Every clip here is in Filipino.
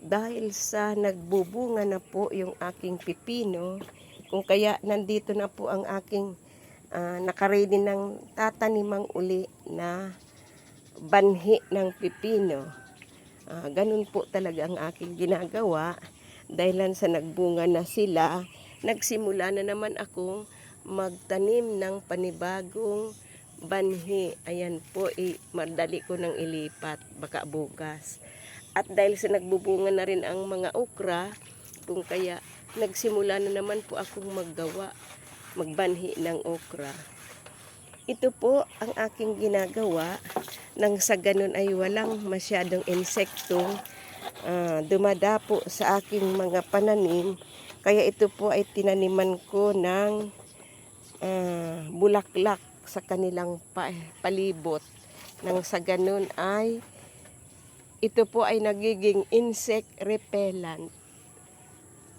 dahil sa nagbubunga na po yung aking pipino, kung kaya nandito na po ang aking uh, nakaready ng tatanimang uli na banhi ng pipino. Ah, ganun po talaga ang aking ginagawa. Dahil sa nagbunga na sila, nagsimula na naman akong magtanim ng panibagong banhi. Ayan po, i- madali ko nang ilipat, baka bukas. At dahil sa nagbubunga na rin ang mga okra, kung kaya nagsimula na naman po akong maggawa, magbanhi ng okra. Ito po ang aking ginagawa nang sa ganun ay walang masyadong insekto ah, dumadapo sa aking mga pananim. Kaya ito po ay tinaniman ko ng ah, bulaklak sa kanilang pa- palibot. Nang sa ganun ay ito po ay nagiging insect repellent.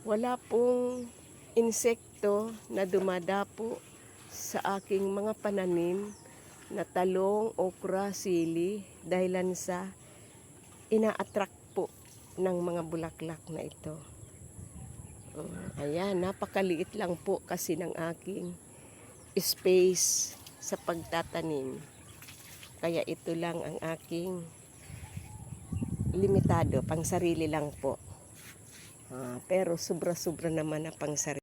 Wala pong insekto na dumadapo sa aking mga pananim na talong, okra, sili dahilan sa ina-attract po ng mga bulaklak na ito. Uh, ayan, napakaliit lang po kasi ng aking space sa pagtatanim. Kaya ito lang ang aking limitado, pang sarili lang po. Ah, pero sobra-sobra naman na pang sarili.